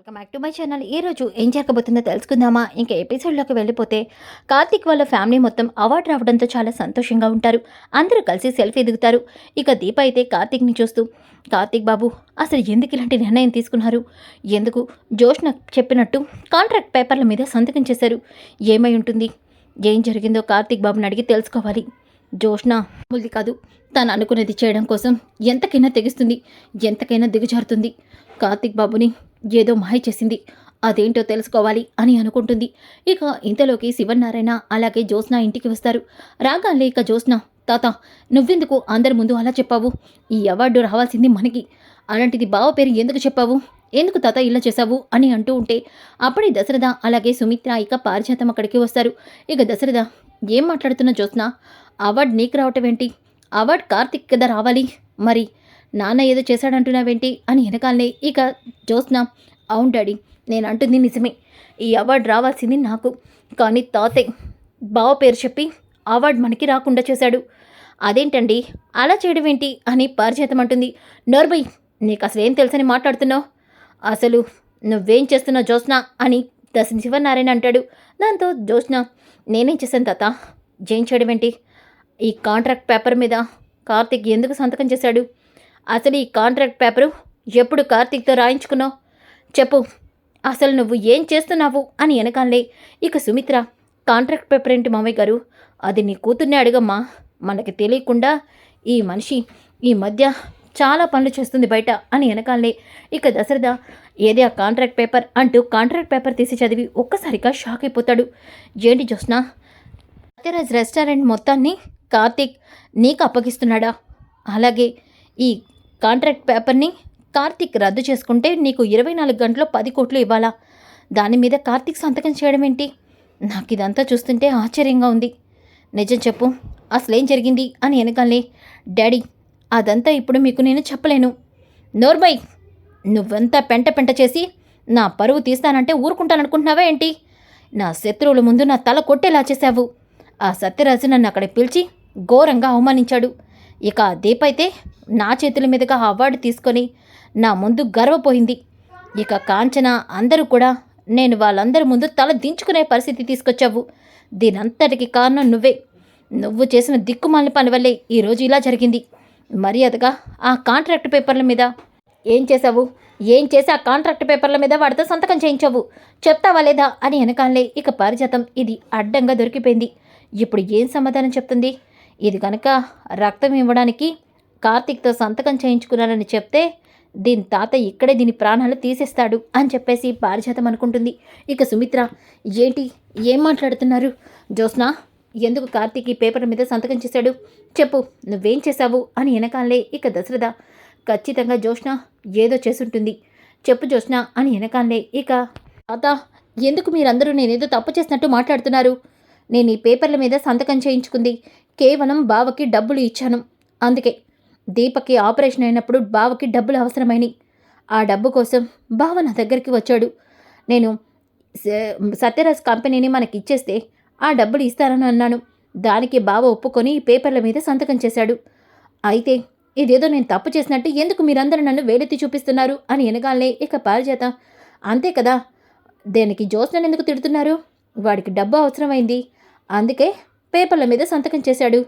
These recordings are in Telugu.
Welcome back to my channel. ఈ రోజు ఏం జరగబోతుందో తెలుసుకుందామా? ఇంకా ఎపిసోడ్లోకి వెళ్ళిపోతే కార్తిక్ వాళ్ళ ఫ్యామిలీ మొత్తం అవార్డు రావడంతో చాలా సంతోషంగా ఉంటారు. అందరూ కలిసి సెల్ఫీ దిగుతారు. ఇక దీప అయితే కార్తిక్ని చూస్తూ కార్తిక్ బాబు అసలు ఎందుకు ఇలాంటి నిర్ణయం తీసుకున్నారు? ఎందుకు? జోష్న చెప్పినట్టు కాంట్రాక్ట్ పేపర్ల మీద సంతకం చేశారు. ఏమై ఉంటుంది? ఏం జరిగిందో కార్తిక్ బాబుని అడిగి తెలుసుకోవాలి. జోష్న ముల్ది కాదు. తను అనుకునేది చేయడం కోసం ఎంతకైనా తెగిస్తుంది. ఎంతకైనా దిగజారుతుంది. కార్తిక్ బాబుని ఏదో మాయ చేసింది. అదేంటో తెలుసుకోవాలి అని అనుకుంటుంది. ఇక ఇంతలోకి శివన్నారాయణ అలాగే జ్యోత్స్న ఇంటికి వస్తారు. రాగాలే ఇక జ్యోత్స్న తాత నువ్వెందుకు అందరి ముందు అలా చెప్పావు? ఈ అవార్డు రావాల్సింది మనకి. అలాంటిది బావ పేరు ఎందుకు చెప్పావు? ఎందుకు తాత ఇలా చేశావు? అని అంటూ ఉంటే అప్పుడే దశరథ అలాగే సుమిత్ర ఇక పారిజాతం అక్కడికి వస్తారు. ఇక దశరథ ఏం మాట్లాడుతున్న జ్యోత్స్న? అవార్డు నీకు రావటం ఏంటి? అవార్డు కార్తిక్ కదా రావాలి. మరి నాన్న ఏదో చేశాడంటున్నావేంటి అని వెనకాలనే ఇక జ్యోత్స్న అవును డాడీ నేను అంటుంది నిజమే. ఈ అవార్డు రావాల్సింది నాకు. కానీ తాతయ్య బావ పేరు చెప్పి అవార్డు మనకి రాకుండా చేశాడు. అదేంటండి? అలా చేయడం ఏంటి అని పారిచేతం అంటుంది నోర్బై నీకు అసలు ఏం తెలుసని మాట్లాడుతున్నావు? అసలు నువ్వేం చేస్తున్నావు జ్యోత్స్న? అని దశ శివనారాయణ అంటాడు. దాంతో జ్యోత్స్న నేనేం చేశాను తాత? ఏం చేయడం ఏంటి ఈ కాంట్రాక్ట్ పేపర్ మీద కార్తిక్ ఎందుకు సంతకం చేశాడు? అసలు ఈ కాంట్రాక్ట్ పేపరు ఎప్పుడు కార్తీక్తో రాయించుకున్నావు? చెప్పు. అసలు నువ్వు ఏం చేస్తున్నావు అని వెనకాలే ఇక సుమిత్ర కాంట్రాక్ట్ పేపర్ ఏంటి మామయ్య గారు? అది నీ కూతుర్ని అడగమ్మా. మనకి తెలియకుండా ఈ మనిషి ఈ మధ్య చాలా పనులు చేస్తుంది బయట అని వెనకాలే ఇక దశరథ ఏది ఆ కాంట్రాక్ట్ పేపర్ అంటూ కాంట్రాక్ట్ పేపర్ తీసి చదివి ఒక్కసారిగా షాక్ అయిపోతాడు. ఏంటి జ్యోత్స్న? సత్యరాజ్ రెస్టారెంట్ మొత్తాన్ని కార్తీక్ నీకు అప్పగిస్తున్నాడా? అలాగే ఈ కాంట్రాక్ట్ పేపర్ని కార్తీక్ రద్దు చేసుకుంటే నీకు ఇరవై నాలుగు గంటల్లో పది కోట్లు ఇవ్వాలా? దాని మీద కార్తీక్ సంతకం చేయడం ఏంటి నాకు ఇదంతా చూస్తుంటే ఆశ్చర్యంగా ఉంది. నిజం చెప్పు అసలేం జరిగింది అని వెనకాలే డాడీ అదంతా ఇప్పుడు మీకు నేను చెప్పలేను. నోర్బై నువ్వంతా పెంట పెంట చేసి నా పరువు తీస్తానంటే ఊరుకుంటాననుకుంటున్నావా ఏంటి? నా శత్రువుల ముందు నా తల కొట్టేలా చేశావు. ఆ సత్యరాజు నన్ను అక్కడ పిలిచి ఘోరంగా అవమానించాడు. ఇక ఆ అయితే నా చేతుల మీదుగా అవార్డు తీసుకొని నా ముందు గర్వపోయింది. ఇక కాంచన అందరూ కూడా నేను వాళ్ళందరి ముందు తల దించుకునే పరిస్థితి తీసుకొచ్చావు. దీనంతటికి కారణం నువ్వే. నువ్వు చేసిన దిక్కుమాలిన పని వల్లే ఈరోజు ఇలా జరిగింది. మర్యాదగా ఆ కాంట్రాక్ట్ పేపర్ల మీద ఏం చేసావు ఏం చేసి ఆ కాంట్రాక్ట్ పేపర్ల మీద వాడితో సంతకం చేయించావు? చెప్తావా లేదా? అని వెనకాలే ఇక పారిజాతం ఇది అడ్డంగా దొరికిపోయింది. ఇప్పుడు ఏం సమాధానం చెప్తుంది? ఇది కనుక రక్తం ఇవ్వడానికి కార్తీక్తో సంతకం చేయించుకున్నానని చెప్తే దీని తాత ఇక్కడే దీని ప్రాణాలు తీసేస్తాడు అని చెప్పేసి పారిజాతం అనుకుంటుంది. ఇక సుమిత్ర ఏంటి? ఏం మాట్లాడుతున్నారు? జ్యోత్స్న ఎందుకు కార్తీక్ ఈ పేపర్ మీద సంతకం చేశాడు? చెప్పు నువ్వేం చేశావు? అని వెనకాలే ఇక దశరథ. ఖచ్చితంగా జ్యోత్స్న ఏదో చేసుంటుంది. చెప్పు జ్యోత్స్న అని వెనకాలే ఇక తాత. ఎందుకు మీరందరూ నేనేదో తప్పు చేసినట్టు మాట్లాడుతున్నారు? నేను ఈ పేపర్ల మీద సంతకం చేయించుకుంది. కేవలం బావకి డబ్బులు ఇచ్చాను. అందుకే దీపకి ఆపరేషన్ అయినప్పుడు బావకి డబ్బులు అవసరమైనవి ఆ డబ్బు కోసం బావ నా దగ్గరికి వచ్చాడు. నేను స- సత్యరాజ్ కంపెనీని మనకి ఇచ్చేస్తే ఆ డబ్బులు ఇస్తానని అన్నాను. దానికి బావ ఒప్పుకొని పేపర్ల మీద సంతకం చేశాడు. అయితే ఇదేదో నేను తప్పు చేసినట్టు ఎందుకు మీరందరూ నన్ను వేలెత్తి చూపిస్తున్నారు అని ఎనగాలనే ఇక పారిజాత. అంతే కదా దేనికి జోస్నని ఎందుకు తిడుతున్నారు? వాడికి డబ్బు అవసరమైంది. అందుకే పేపర్ల మీద సంతకం చేశాడు.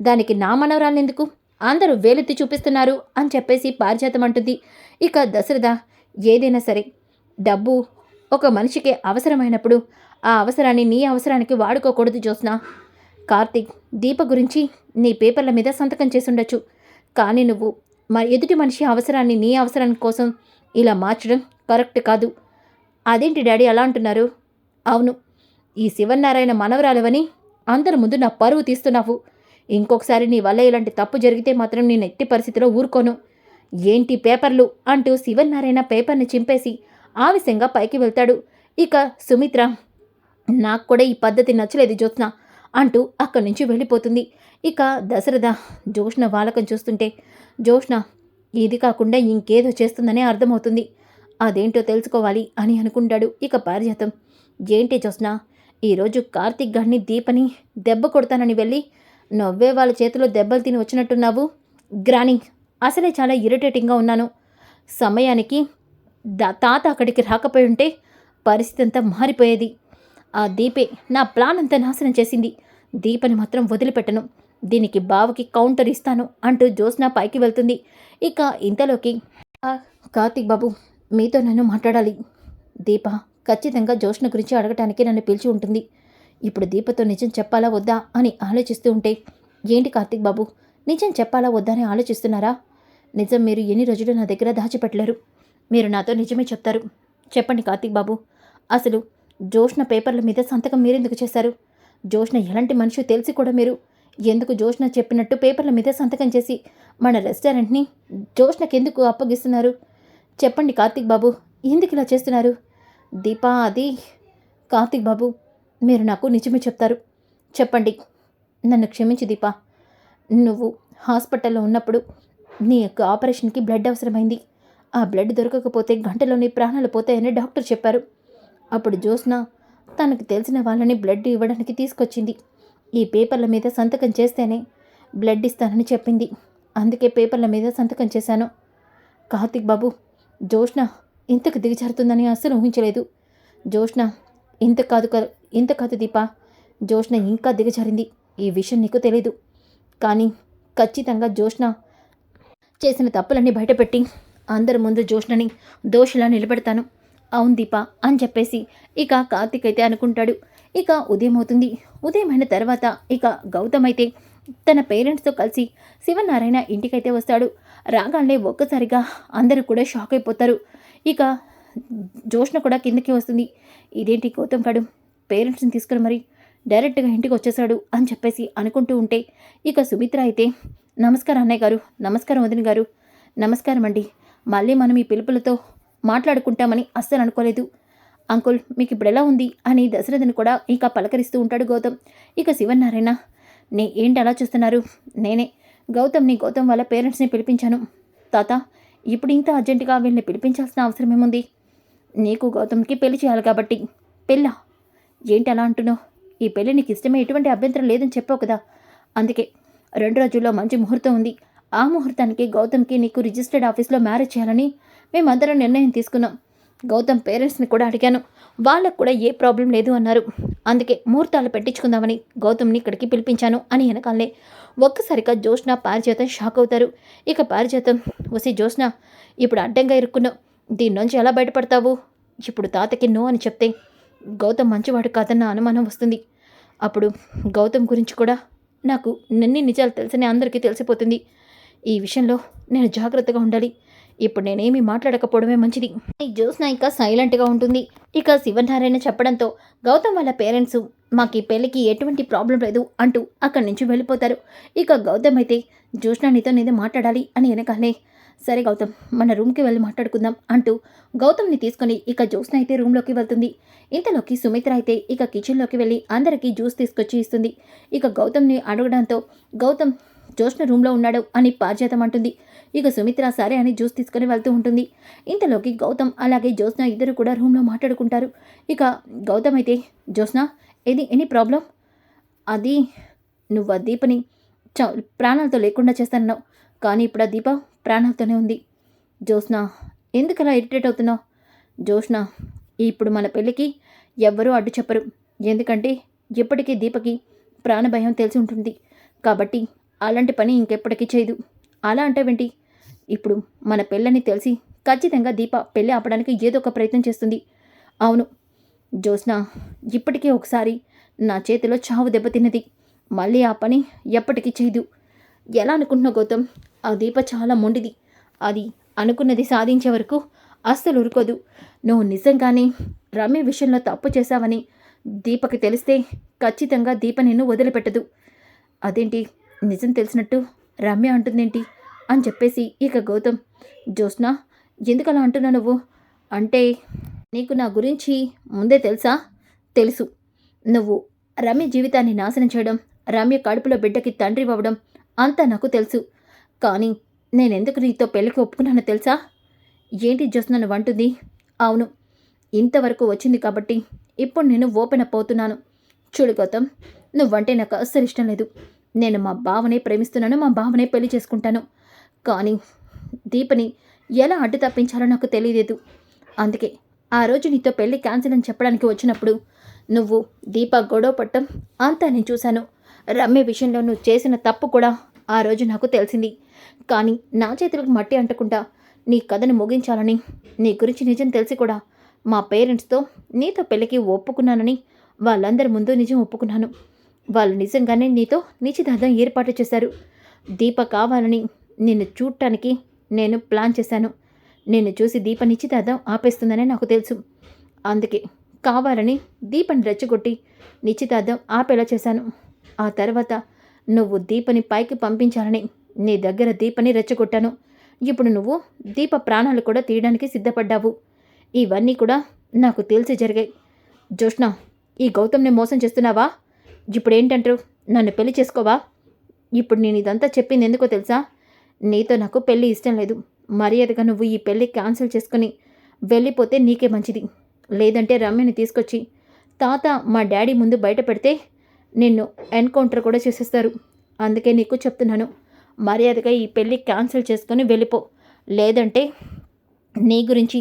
దానికి నా మనవరాలు ఎందుకు అందరూ వేలెత్తి చూపిస్తున్నారు అని చెప్పేసి పారిజాతం అంటుంది ఇక దశరథ ఏదైనా సరే డబ్బు ఒక మనిషికి అవసరమైనప్పుడు ఆ అవసరాన్ని నీ అవసరానికి వాడుకోకూడదు జ్యోత్స్న. కార్తీక్ దీప గురించి నీ పేపర్ల మీద సంతకం చేసుండొచ్చు. కానీ నువ్వు మా ఎదుటి మనిషి అవసరాన్ని నీ అవసరం కోసం ఇలా మార్చడం కరెక్ట్ కాదు. అదేంటి డాడీ అలా అంటున్నారు? అవును ఈ శివనారాయణ మనవరాలవని అందరి ముందు నా పరువు తీస్తున్నావు. ఇంకొకసారి నీ వల్ల ఇలాంటి తప్పు జరిగితే మాత్రం నేను ఎట్టి పరిస్థితిలో ఊరుకోను. ఏంటి పేపర్లు? అంటూ శివనారాయణ పేపర్ని చింపేసి ఆవేశంగా పైకి వెళ్తాడు. ఇక సుమిత్ర నాకు కూడా ఈ పద్ధతి నచ్చలేదు జ్యోత్స్న అంటూ అక్కడి నుంచి వెళ్ళిపోతుంది. ఇక దశరథ జోష్ణ వాలకం చూస్తుంటే జోష్ణ ఇది కాకుండా ఇంకేదో చేస్తుందనే అర్థమవుతుంది. అదేంటో తెలుసుకోవాలి అని అనుకుంటాడు ఇక పారిజాతం. ఏంటి జోష్న ఈరోజు కార్తీక్ గాడిని దీపని దెబ్బ కొడతానని వెళ్ళి నువ్వే వాళ్ళ చేతిలో దెబ్బలు తిని వచ్చినట్టున్నావు. గ్రానింగ్ అసలే చాలా ఇరిటేటింగ్గా ఉన్నాను. సమయానికి దా తాత అక్కడికి రాకపోయి ఉంటే పరిస్థితి అంతా మారిపోయేది. ఆ దీపే నా ప్లాన్ అంతా నాశనం చేసింది. దీపని మాత్రం వదిలిపెట్టను. దీనికి బావకి కౌంటర్ ఇస్తాను అంటూ జ్యోత్స్న పైకి వెళ్తుంది. ఇక ఇంతలోకి కార్తీక్ బాబు మీతో నన్ను మాట్లాడాలి. దీప ఖచ్చితంగా జోష్ణ గురించి అడగటానికి నన్ను పిలిచి ఉంటుంది. ఇప్పుడు దీపతో నిజం చెప్పాలా వద్దా అని ఆలోచిస్తూ ఉంటే ఏంటి కార్తీక్ బాబు? నిజం చెప్పాలా వద్దా అని ఆలోచిస్తున్నారా? నిజం మీరు ఎన్ని రోజులు నా దగ్గర దాచిపెట్టలేరు. మీరు నాతో నిజమే చెప్తారు. చెప్పండి కార్తీక్ బాబు. అసలు జోష్ణ పేపర్ల మీద సంతకం మీరెందుకు చేశారు? జోష్ణ ఎలాంటి మనిషి తెలిసి కూడా మీరు? ఎందుకు జోష్ణ చెప్పినట్టు పేపర్ల మీద సంతకం చేసి మన రెస్టారెంట్ని జోష్ణకెందుకు అప్పగిస్తున్నారు? చెప్పండి కార్తీక్ బాబు ఎందుకు ఇలా చేస్తున్నారు? దీపా అది కార్తిక్ బాబు మీరు నాకు నిజమే చెప్తారు. చెప్పండి నన్ను క్షమించు దీపా. నువ్వు హాస్పిటల్లో ఉన్నప్పుడు నీ యొక్క ఆపరేషన్కి బ్లడ్ అవసరమైంది. ఆ బ్లడ్ దొరకకపోతే గంటలోని ప్రాణాలు పోతాయని డాక్టర్ చెప్పారు. అప్పుడు జ్యోత్స్న తనకు తెలిసిన వాళ్ళని బ్లడ్ ఇవ్వడానికి తీసుకొచ్చింది. ఈ పేపర్ల మీద సంతకం చేస్తేనే బ్లడ్ ఇస్తానని చెప్పింది. అందుకే పేపర్ల మీద సంతకం చేశాను. కార్తిక్ బాబు జోష్న ఇంతకు దిగజారుతుందని అస్సలు ఊహించలేదు. జోష్ణ ఇంత కాదు ఇంత కాదు దీప. జోష్ణ ఇంకా దిగజారింది. ఈ విషయం నీకు తెలీదు. కానీ ఖచ్చితంగా జోష్ణ చేసిన తప్పులన్నీ బయటపెట్టి అందరి ముందు జోష్ణని దోషిలా నిలబెడతాను. అవును దీప అని చెప్పేసి ఇక కార్తిక్ అయితే అనుకుంటాడు. ఇక ఉదయం అవుతుంది. ఉదయం అయిన తర్వాత ఇక గౌతమ్ అయితే తన పేరెంట్స్తో కలిసి శివనారాయణ ఇంటికైతే వస్తాడు. రాగానే ఒక్కసారిగా అందరూ కూడా షాక్ అయిపోతారు. ఇక జోష్న కూడా కిందకి వస్తుంది. ఇదేంటి గౌతమ్ కాడు పేరెంట్స్ని తీసుకుని మరి డైరెక్ట్గా ఇంటికి వచ్చేసాడు అని చెప్పేసి అనుకుంటూ ఉంటే ఇక సుమిత్ర అయితే నమస్కారం అన్నయ్య గారు నమస్కారం వదిన గారు నమస్కారం అండి. మళ్ళీ మనం ఈ పిలుపులతో మాట్లాడుకుంటామని అస్సలు అనుకోలేదు. అంకుల్ మీకు ఇప్పుడు ఎలా ఉంది? అని దశరథని కూడా ఇక పలకరిస్తూ ఉంటాడు గౌతమ్. ఇక శివన్నారాయణ నే ఏంటి అలా చూస్తున్నారు? నేనే గౌతమ్ని గౌతమ్ వాళ్ళ పేరెంట్స్ని పిలిపించాను. తాత ఇప్పుడు ఇంత అర్జెంటుగా వీళ్ళని పిలిపించాల్సిన అవసరం ఏముంది? నీకు గౌతమ్కి పెళ్ళి చేయాలి కాబట్టి. పెళ్ళా? ఏంటి అలా అంటున్నావు? ఈ పెళ్ళి నీకు ఇష్టమే ఎటువంటి అభ్యంతరం లేదని చెప్పావు కదా. అందుకే రెండు రోజుల్లో మంచి ముహూర్తం ఉంది. ఆ ముహూర్తానికి గౌతమ్కి నీకు రిజిస్టర్డ్ ఆఫీస్లో మ్యారేజ్ చేయాలని మేమందరం నిర్ణయం తీసుకున్నాం. గౌతమ్ పేరెంట్స్ని కూడా అడిగాను. వాళ్ళకు కూడా ఏ ప్రాబ్లం లేదు అన్నారు. అందుకే ముహూర్తాలు పెట్టించుకుందామని గౌతమ్ని ఇక్కడికి పిలిపించాను అని వెనకాలే. ఒక్కసారిగా జోష్న పారిజాతం షాక్ అవుతారు. ఇక పారిజాతం వసి జోష్న ఇప్పుడు అడ్డంగా ఇరుక్కున్నావు. దీని నుంచి ఎలా బయటపడతావు? ఇప్పుడు తాతకి నో అని చెప్తే గౌతమ్ మంచివాడు కాదన్న అనుమానం వస్తుంది. అప్పుడు గౌతమ్ గురించి కూడా నాకు నన్ని నిజాలు తెలిసిన అందరికీ తెలిసిపోతుంది. ఈ విషయంలో నేను జాగ్రత్తగా ఉండాలి. ఇప్పుడు నేనేమి మాట్లాడకపోవడమే మంచిది. ఈ జ్యోత్స్న ఇంకా సైలెంట్గా ఉంటుంది. ఇక శివనారాయణ చెప్పడంతో గౌతమ్ వాళ్ళ పేరెంట్స్ మాకు పెళ్ళికి ఎటువంటి ప్రాబ్లం లేదు అంటూ అక్కడి నుంచి వెళ్ళిపోతారు. ఇక గౌతమ్ అయితే జ్యోత్స్న నీతో నేను మాట్లాడాలి అని వెనకాలే సరే గౌతమ్ మన రూమ్కి వెళ్ళి మాట్లాడుకుందాం అంటూ గౌతమ్ని తీసుకొని ఇక జ్యూస్ని అయితే రూమ్లోకి వెళ్తుంది. ఇంతలోకి సుమిత్ర అయితే ఇక కిచెన్లోకి వెళ్ళి అందరికీ జ్యూస్ తీసుకొచ్చి ఇస్తుంది. ఇక గౌతమ్ని అడగడంతో గౌతమ్ జోష్ణ రూమ్లో ఉన్నాడు అని పారిజాతం అంటుంది. ఇక సుమిత్ర సరే అని జ్యూస్ తీసుకొని వెళ్తూ ఉంటుంది. ఇంతలోకి గౌతమ్ అలాగే జ్యోత్స్న ఇద్దరు కూడా రూమ్లో మాట్లాడుకుంటారు. ఇక గౌతమ్ అయితే జ్యోత్స్న ఏది ఎనీ ప్రాబ్లం? అది నువ్వు ఆ దీపని చ ప్రాణాలతో లేకుండా చేస్తానన్నావు. కానీ ఇప్పుడు ఆ దీప ప్రాణాలతోనే ఉంది. జ్యోత్స్న ఎందుకు అలా ఇరిటేట్ అవుతున్నావు? జ్యోత్స్న ఇప్పుడు మన పెళ్ళికి ఎవ్వరూ అడ్డు చెప్పరు. ఎందుకంటే ఎప్పటికీ దీపకి ప్రాణభయం తెలిసి ఉంటుంది. కాబట్టి అలాంటి పని ఇంకెప్పటికీ చేయదు. అలా అంటావేంటి? ఇప్పుడు మన పెళ్ళని తెలిసి ఖచ్చితంగా దీప పెళ్ళి ఆపడానికి ఏదో ఒక ప్రయత్నం చేస్తుంది. అవును జ్యోత్స్న ఇప్పటికే ఒకసారి నా చేతిలో చావు దెబ్బతిన్నది మళ్ళీ ఆ పని ఎప్పటికీ చేయదు. ఎలా అనుకుంటున్నావు గౌతమ్? ఆ దీప చాలా మొండిది. అది అనుకున్నది సాధించే వరకు అస్సలు ఉరుకోదు నువ్వు నిజంగానే రమ్య విషయంలో తప్పు చేశావని దీపకి తెలిస్తే ఖచ్చితంగా దీప నిన్ను వదిలిపెట్టదు. అదేంటి? నిజం తెలిసినట్టు రమ్య అంటుందేంటి? అని చెప్పేసి ఇక గౌతమ్ జ్యోత్స్న ఎందుకు అలా అంటున్నావు నువ్వు? అంటే నీకు నా గురించి ముందే తెలుసా? తెలుసు. నువ్వు రమ్య జీవితాన్ని నాశనం చేయడం రమ్య కడుపులో బిడ్డకి తండ్రి అవ్వడం అంతా నాకు తెలుసు. కానీ నేనెందుకు నీతో పెళ్ళికి ఒప్పుకున్నానో తెలుసా? ఏంటి జ్యోత్స్న నువ్వు అంటుంది? అవును ఇంతవరకు వచ్చింది కాబట్టి ఇప్పుడు నేను ఓపెన్ అప్ అవుతున్నాను. చూడు గౌతమ్ నువ్వంటే నాకు అస్సలు ఇష్టం లేదు. నేను మా బావనే ప్రేమిస్తున్నాను మా బావనే పెళ్ళి చేసుకుంటాను. కానీ దీపని ఎలా అడ్డు తప్పించాలో నాకు తెలియలేదు. అందుకే ఆ రోజు నీతో పెళ్ళి క్యాన్సిల్ అని చెప్పడానికి వచ్చినప్పుడు నువ్వు దీప గొడవ పట్టం అంతా నేను చూశాను. రమ్య విషయంలో నువ్వు చేసిన తప్పు కూడా ఆ రోజు నాకు తెలిసింది. కానీ నా చేతులకు మట్టి అంటకుండా నీ కథను ముగించాలని నీ గురించి నిజం తెలిసి కూడా మా పేరెంట్స్తో నీతో పెళ్ళికి ఒప్పుకున్నానని వాళ్ళందరి ముందు నిజం ఒప్పుకున్నాను. వాళ్ళు నిజంగానే నీతో నిశ్చితార్థం ఏర్పాటు చేశారు. దీప కావాలని నిన్ను చూడటానికి నేను ప్లాన్ చేశాను. నిన్ను చూసి దీప నిశ్చితార్థం ఆపేస్తుందని నాకు తెలుసు. అందుకే కావాలని దీపని రెచ్చగొట్టి నిశ్చితార్థం ఆపేలా చేశాను. ఆ తర్వాత నువ్వు దీపని పైకి పంపించాలని నీ దగ్గర దీపని రెచ్చగొట్టాను. ఇప్పుడు నువ్వు దీప ప్రాణాలు కూడా తీయడానికి సిద్ధపడ్డావు. ఇవన్నీ కూడా నాకు తెలిసి జరిగాయి. జోష్ణ ఈ గౌతమ్ని మోసం చేస్తున్నావా? ఇప్పుడు ఏంటంటారు నన్ను పెళ్ళి చేసుకోవా? ఇప్పుడు నేను ఇదంతా చెప్పింది ఎందుకో తెలుసా? నీతో నాకు పెళ్ళి ఇష్టం లేదు. మర్యాదగా నువ్వు ఈ పెళ్ళి క్యాన్సిల్ చేసుకుని వెళ్ళిపోతే నీకే మంచిది. లేదంటే రమ్యని తీసుకొచ్చి తాత మా డాడీ ముందు బయట పెడితే నిన్ను ఎన్కౌంటర్ కూడా చేసేస్తారు. అందుకే నీకు చెప్తున్నాను మర్యాదగా ఈ పెళ్ళి క్యాన్సిల్ చేసుకొని వెళ్ళిపో. లేదంటే నీ గురించి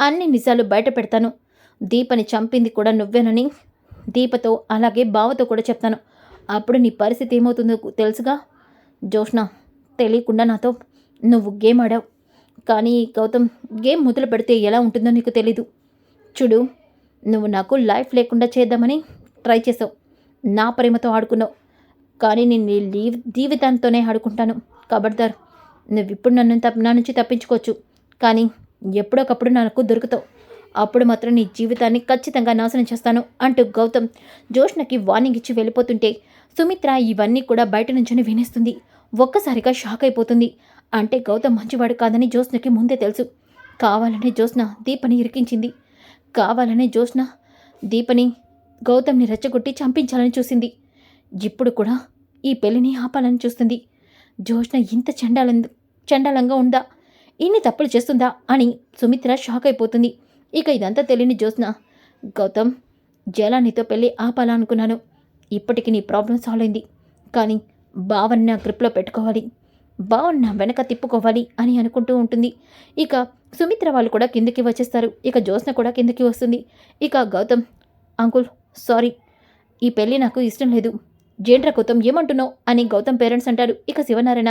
అన్ని నిజాలు బయట పెడతాను. దీపని చంపింది కూడా నువ్వేనని దీపతో అలాగే బావతో కూడా చెప్తాను. అప్పుడు నీ పరిస్థితి ఏమవుతుందో తెలుసుగా? జోష్ణ తెలియకుండా నాతో నువ్వు గేమ్ ఆడావు. కానీ గౌతమ్ గేమ్ మొదలు పెడితే ఎలా ఉంటుందో నీకు తెలీదు. చూడు నువ్వు నాకు లైఫ్ లేకుండా చేద్దామని ట్రై చేసావు. నా ప్రేమతో ఆడుకున్నావు. కానీ నేను నీ లీవ్ జీవితాంతోనే ఆడుకుంటాను. కబడ్దార్ నువ్వు ఇప్పుడు నన్ను తప్ప నా నుంచి తప్పించుకోవచ్చు. కానీ ఎప్పుడొకప్పుడు నాకు దొరుకుతావు. అప్పుడు మాత్రం నీ జీవితాన్ని ఖచ్చితంగా నాశనం చేస్తాను అంటూ గౌతమ్ జోష్నకి వార్నింగ్ ఇచ్చి వెళ్ళిపోతుంటే సుమిత్ర ఇవన్నీ కూడా బయట నుంచొని వినేస్తుంది. ఒక్కసారిగా షాక్ అయిపోతుంది. అంటే గౌతమ్ మంచివాడు కాదని జ్యోత్స్నకి ముందే తెలుసు. కావాలనే జోష్న దీపని ఇరికించింది. కావాలనే జ్యోత్స్న దీపని గౌతమ్ని రెచ్చగొట్టి చంపించాలని చూసింది. ఇప్పుడు కూడా ఈ పెళ్ళిని ఆపాలని చూస్తుంది. జ్యోత్స్న ఇంత చండాలం చండాలంగా ఉందా? ఇన్ని తప్పులు చేస్తుందా? అని సుమిత్ర షాక్ అయిపోతుంది. ఇక ఇదంతా తెలియని జ్యోత్స్న గౌతమ్ జలానితో పెళ్ళి ఆపాలనుకున్నాను. ఇప్పటికి నీ ప్రాబ్లం సాల్వ్ అయింది. కానీ బావని నా గ్రిప్లో పెట్టుకోవాలి. బావని నా వెనక తిప్పుకోవాలి అని అనుకుంటూ ఉంటుంది. ఇక సుమిత్ర వాళ్ళు కూడా కిందకి వచ్చేస్తారు. ఇక జ్యోత్స్న కూడా కిందకి వస్తుంది. ఇక గౌతమ్ అంకుల్ సారీ ఈ పెళ్ళి నాకు ఇష్టం లేదు. జేండ్ర గౌతమ్ ఏమంటున్నావు అని గౌతమ్ పేరెంట్స్ అంటారు. ఇక శివనారాయణ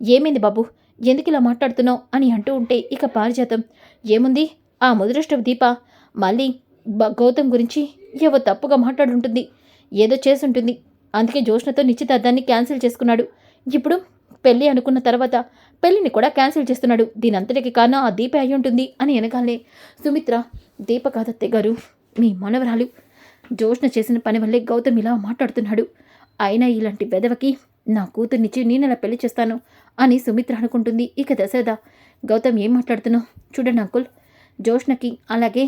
ఏమైంది బాబు? ఎందుకు ఇలా మాట్లాడుతున్నావు అని అంటూ ఉంటే ఇక పారిజాతం. ఏముంది? ఆ ముదృష్ట దీప మళ్ళీ గౌతమ్ గురించి ఏవో తప్పుగా మాట్లాడుంటుంది ఏదో చేసుంటుంది. అందుకే జోష్నతో నిశ్చితార్థాన్ని క్యాన్సిల్ చేసుకున్నాడు. ఇప్పుడు పెళ్ళి అనుకున్న తర్వాత పెళ్ళిని కూడా క్యాన్సిల్ చేస్తున్నాడు. దీనంతటికి కారణం ఆ దీప అయి ఉంటుంది అని వెనకాలే సుమిత్ర దీప గారు మీ మనవరాలు. జోష్న చేసిన పని వల్లే గౌతమ్ ఇలా మాట్లాడుతున్నాడు. అయినా ఇలాంటి వెదవకి నా కూతుర్నిచ్చి నేనెలా పెళ్ళి చేస్తాను అని సుమిత్ర అనుకుంటుంది. ఇక దశరథ గౌతమ్ ఏం మాట్లాడుతున్నావు? చూడండి అంకుల్ జోష్నకి అలాగే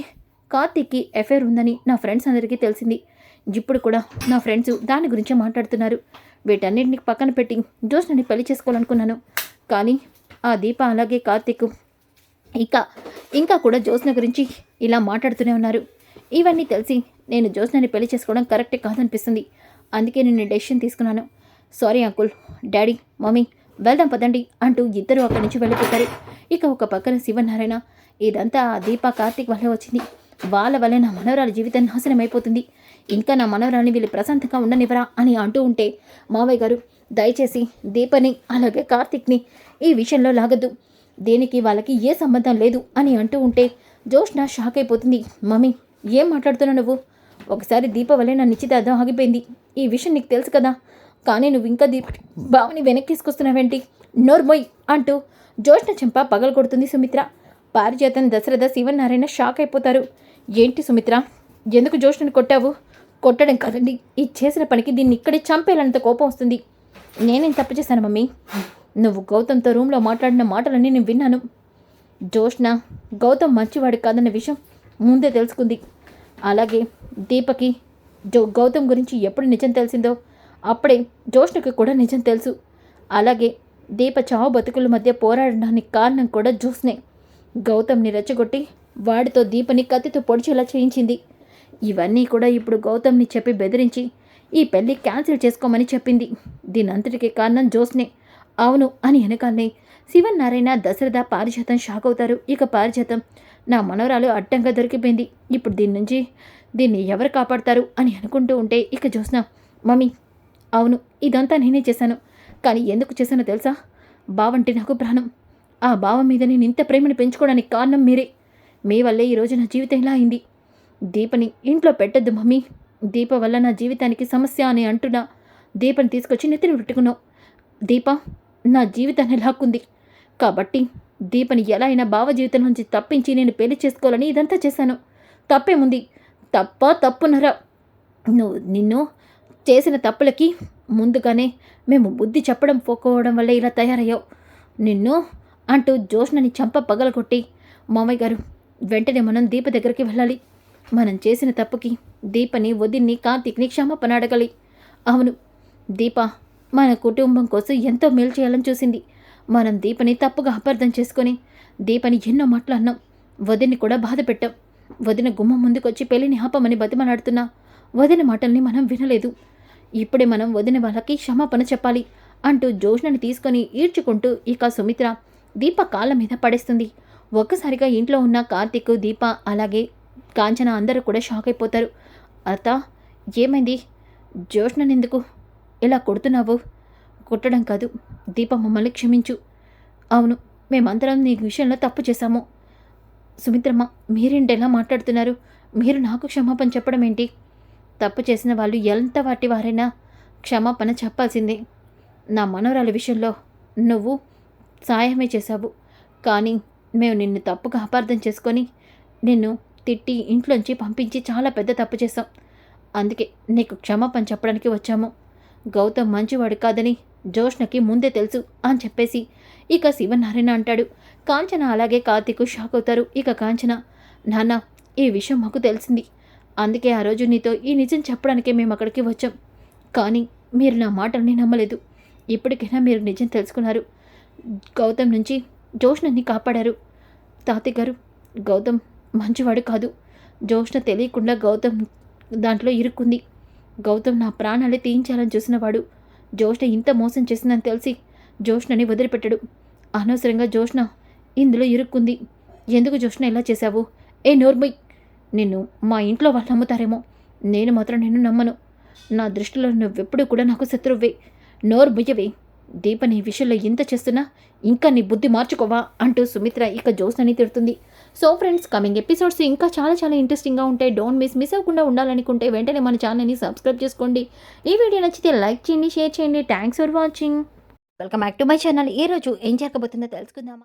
కార్తీక్కి ఎఫైర్ ఉందని నా ఫ్రెండ్స్ అందరికీ తెలిసింది. ఇప్పుడు కూడా నా ఫ్రెండ్స్ దాని గురించే మాట్లాడుతున్నారు. వీటన్నిటిని పక్కన పెట్టి జోష్నని పెళ్ళి చేసుకోవాలనుకున్నాను. కానీ ఆ దీప అలాగే కార్తీక్ ఇక ఇంకా కూడా జోష్న గురించి ఇలా మాట్లాడుతూనే ఉన్నారు. ఇవన్నీ తెలిసి నేను జోష్నని పెళ్ళి చేసుకోవడం కరెక్టే కాదనిపిస్తుంది. అందుకే నేను డెసిషన్ తీసుకున్నాను. సారీ అంకుల్ డాడీ మమ్మీ వెళ్దాం పదండి అంటూ ఇద్దరు అక్కడి నుంచి వెళ్ళిపోతారు. ఇక ఒక పక్కన శివనారాయణ ఇదంతా ఆ దీప కార్తీక్ వల్లే వచ్చింది. వాళ్ళ వల్లే నా మనవరాలి జీవితం నాశనం అయిపోతుంది. ఇంకా నా మనవరాలిని వీళ్ళు ప్రశాంతంగా ఉండనివ్వరా అని అంటూ ఉంటే మావయ్య గారు దయచేసి దీపని అలాగే కార్తీక్ని ఈ విషయంలో లాగద్దు. దేనికి వాళ్ళకి ఏ సంబంధం లేదు అని అంటూ ఉంటే జోష్న షాక్ అయిపోతుంది. మమ్మీ ఏం మాట్లాడుతున్నావు నువ్వు? ఒకసారి దీప వల్లే నా నిశ్చితార్థం ఆగిపోయింది. ఈ విషయం నీకు తెలుసు కదా. కానీ నువ్వు ఇంకా దీప్ బావని వెనక్కి తీసుకొస్తున్నావేంటి? నోర్మొయ్ అంటూ జోష్న చెంప పగలు కొడుతుంది సుమిత్ర. పారిజాతం దశరథ శివనారాయణ షాక్ అయిపోతారు. ఏంటి సుమిత్ర? ఎందుకు జోష్నని కొట్టావు? కొట్టడం కాదండి. ఈ చేసిన పనికి దీన్ని ఇక్కడే చంపేయాలంత కోపం వస్తుంది. నేనేం తప్పు చేశాను మమ్మీ? నువ్వు గౌతమ్తో రూమ్లో మాట్లాడిన మాటలన్నీ నేను విన్నాను. జోష్న గౌతమ్ మంచివాడు కాదన్న విషయం ముందే తెలుసుకుంది. అలాగే దీపకి జో గౌతమ్ గురించి ఎప్పుడు నిజం తెలిసిందో అప్పుడే జోష్నకి కూడా నిజం తెలుసు. అలాగే దీప చావు బతుకుల మధ్య పోరాడడానికి కారణం కూడా జోస్నే గౌతమ్ని రెచ్చగొట్టి వాడితో దీపని కత్తితో పొడిచేలా చేయించింది. ఇవన్నీ కూడా ఇప్పుడు గౌతమ్ని చెప్పి బెదిరించి ఈ పెళ్ళి క్యాన్సిల్ చేసుకోమని చెప్పింది. దీనంతటికి కారణం జోస్నే. అవును అని వెనకాలనే శివనారాయణ దశరథ పారిజాతం షాక్ అవుతారు. ఇక పారిజాతం నా మనవరాలు అడ్డంగా దొరికిపోయింది. ఇప్పుడు దీని నుంచి దీన్ని ఎవరు కాపాడతారు అని అనుకుంటూ ఉంటే ఇక చూసిన మమ్మీ అవును ఇదంతా నేనే చేశాను. కానీ ఎందుకు చేశానో తెలుసా? బావంటే నాకు ప్రాణం. ఆ బావ మీద నేను ఇంత ప్రేమను పెంచుకోవడానికి కారణం మీరే. మీ వల్లే ఈరోజు నా జీవితం ఇలా అయింది. దీపని ఇంట్లో పెట్టద్దు మమ్మీ. దీప వల్ల నా జీవితానికి సమస్య అని అంటున్నా. దీపని తీసుకొచ్చి నెత్తిన పెట్టుకున్నావు. దీప నా జీవితాన్ని లాక్కుంది. కాబట్టి దీపని ఎలా అయినా బావ జీవితం నుంచి తప్పించి నేను పెళ్ళి చేసుకోవాలని ఇదంతా చేశాను. తప్పేముంది? తప్ప తప్పునరా? నువ్వు నిన్ను చేసిన తప్పులకి ముందుగానే మేము బుద్ధి చెప్పడం పోకోవడం వల్ల ఇలా తయారయ్యావు. నిన్ను అంటూ జోష్నని చంప పగలగొట్టి మామయ్య గారు వెంటనే మనం దీప దగ్గరికి వెళ్ళాలి. మనం చేసిన తప్పుకి దీపని వదిన్ని కార్తీక్ని క్షమాపణ అడగాలి అవును దీప మన కుటుంబం కోసం ఎంతో మేలు చేయాలని చూసింది. మనం దీపని తప్పుగా అపార్థం చేసుకొని దీపని ఎన్నో మాటలు అన్నాం. వదిన్ని కూడా బాధ పెట్టాం. వదిన గుమ్మం ముందుకొచ్చి పెళ్ళిని ఆపమని బతిమలాడుతున్నా. వదిన మాటల్ని మనం వినలేదు. ఇప్పుడే మనం వదిన వాళ్ళకి క్షమాపణ చెప్పాలి అంటూ జోష్ణని తీసుకొని ఈడ్చుకుంటూ ఇక సుమిత్ర దీప కాళ్ళ మీద పడేస్తుంది. ఒక్కసారిగా ఇంట్లో ఉన్న కార్తీక్ దీప అలాగే కాంచన అందరూ కూడా షాక్ అయిపోతారు. అత్త ఏమైంది? జోష్ననెందుకు ఇలా కొడుతున్నావు? కొట్టడం కాదు. దీప మమ్మల్ని క్షమించు. అవును మేమందరం నీ విషయంలో తప్పు చేశాము. సుమిత్రమ్మ మీరేంటెలా మాట్లాడుతున్నారు. మీరు నాకు క్షమాపణ చెప్పడం ఏంటి? తప్పు చేసిన వాళ్ళు ఎంత వాటి వారైనా క్షమాపణ చెప్పాల్సిందే. నా మనోరాల విషయంలో నువ్వు సాయమే చేశావు. కానీ మేము నిన్ను తప్పుగా అపార్థం చేసుకొని నిన్ను తిట్టి ఇంట్లోంచి పంపించి చాలా పెద్ద తప్పు చేశాం. అందుకే నీకు క్షమాపణ చెప్పడానికి వచ్చాము. గౌతమ్ మంచివాడు కాదని జోష్నకి ముందే తెలుసు అని చెప్పేసి ఇక శివనారాయణ అంటాడు. కాంచన అలాగే కార్తీక్ షాక్ అవుతారు. ఇక కాంచన నాన్న ఈ విషయం మాకు తెలిసింది. అందుకే ఆ రోజు నీతో ఈ నిజం చెప్పడానికే మేము అక్కడికి వచ్చాం. కానీ మీరు నా మాటల్ని నమ్మలేదు. ఇప్పటికైనా మీరు నిజం తెలుసుకున్నారు. గౌతమ్ నుంచి జోష్ణని కాపాడారు. తాతయ్య గారు గౌతమ్ మంచివాడు కాదు. జోష్ణ తెలియకుండా గౌతమ్ దాంట్లో ఇరుక్కుంది. గౌతమ్ నా ప్రాణాలే తీయించాలని చూసినవాడు జోష్ణ ఇంత మోసం చేసిందని తెలిసి జోష్ణని వదిలిపెట్టాడు. అనవసరంగా జోష్ణ ఇందులో ఇరుక్కుంది. ఎందుకు జోష్ణ ఇలా చేశావు? ఏ నోర్మై? నిన్ను మా ఇంట్లో వాళ్ళు నమ్ముతారేమో. నేను మాత్రం నిన్ను నమ్మను. నా దృష్టిలో నువ్వెప్పుడు కూడా నాకు శత్రువే. నోరు బుయ్యవే దీప నీ విషయంలో ఎంత చేస్తున్నా ఇంకా నీ బుద్ధి మార్చుకోవా అంటూ సుమిత్ర ఇక జోస్నని తిడుతుంది. సో ఫ్రెండ్స్ కమింగ్ ఎపిసోడ్స్ ఇంకా చాలా చాలా ఇంట్రెస్టింగ్గా ఉంటాయి. డోంట్ మిస్ మిస్ అవ్వకుండా ఉండాలనుకుంటే వెంటనే మన ఛానల్ని సబ్స్క్రైబ్ చేసుకోండి. ఈ వీడియో నచ్చితే లైక్ చేయండి షేర్ చేయండి. Thanks for watching welcome back to my channel ఈ రోజు ఏం జరగబోతుందో తెలుసుకుందామా?